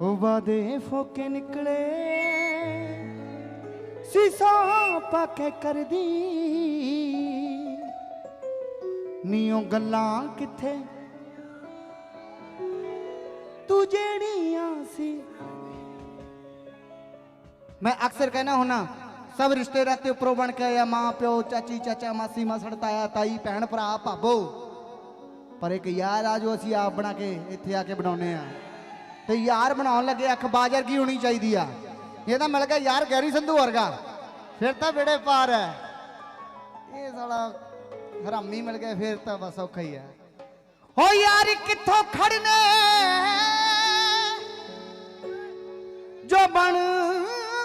ਉਹ ਵਾਦੇ ਫੋਕੇ ਨਿਕਲੇ। ਸੀਸਾ ਪਾ ਕੇ ਕਰਦੀ। ਨੀਓ ਗੱਲਾਂ ਕਿੱਥੇ? ਤੂੰ ਜਿਹੜੀਆਂ ਸੀ। ਮੈਂ ਅਕਸਰ ਕਹਿਣਾ ਹੁਣਾ ਸਭ ਰਿਸ਼ਤੇ ਰਾਤੇ ਉੱਪਰੋਂ ਬਣ ਕੇ ਆਇਆ ਮਾਂ, ਪਿਓ, ਚਾਚੀ, ਚਾਚਾ, ਮਾਸੀ, ਮਾਸੜ, ਤਾਇਆ, ਤਾਈ, ਭੈਣ, ਭਰਾ, ਭਾਬੋ। ਪਰ ਇੱਕ ਯਾਰ ਆ ਜੋ ਅਸੀਂ ਆਪ ਬਣਾ ਕੇ ਇੱਥੇ ਆ ਕੇ ਬਣਾਉਨੇ ਆ ਤੇ ਯਾਰ ਬਣਾਉਣ ਲੱਗੇ ਅੱਖ ਬਾਜ਼ਰ ਕੀ ਹੋਣੀ ਚਾਹੀਦੀ ਆ। ਇਹ ਤਾਂ ਮਿਲ ਗਿਆ ਯਾਰ ਗੈਰੀ ਸੰਧੂ ਵਰਗਾ। ਫਿਰ ਤਾਂ ਬੇੜੇ ਪਾਰ ਹੈ ਇਹ ਸਾਲਾ ਹਰਾਮੀ ਮਿਲ ਗਿਆ, ਫਿਰ ਤਾਂ ਬਸ ਔਖਾ ਹੀ ਹੈ ਹੋ ਯਾਰ ਕਿੱਥੋਂ ਖੜਨੇ? ਜੋ ਬਣ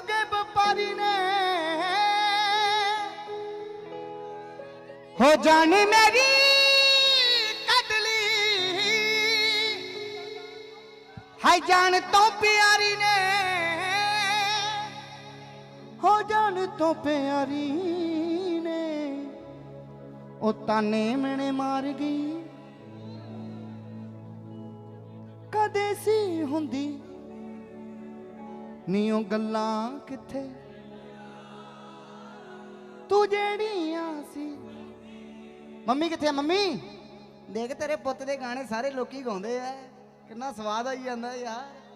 ਗਏ ਵਪਾਰੀ ਨੇ। ਹੋ ਜਾਨ ਮੇਰੀ ਹਾਈ ਜਾਣ ਤੋਂ ਪਿਆਰੀ ਨੇ। ਹੋ ਜਾਣ ਤੋਂ ਪਿਆਰੀ ਨੇ। ਉਹ ਤਾਨੇ ਮਣੇ ਮਾਰ ਗਈ। ਕਦੇ ਸੀ ਹੁੰਦੀ। ਨੀ ਉਹ ਗੱਲਾਂ ਕਿੱਥੇ। ਤੂੰ ਜਿਹੜੀਆਂ ਸੀ। ਮੰਮੀ ਕਿੱਥੇ ਆ ਮੰਮੀ? ਦੇਖ ਤੇਰੇ ਪੁੱਤ ਦੇ ਗਾਣੇ ਸਾਰੇ ਲੋਕੀ ਗਾਉਂਦੇ ਆ। ਕਿੰਨਾ ਸਵਾਦ ਆਈ ਜਾਂਦਾ ਯਾਰ।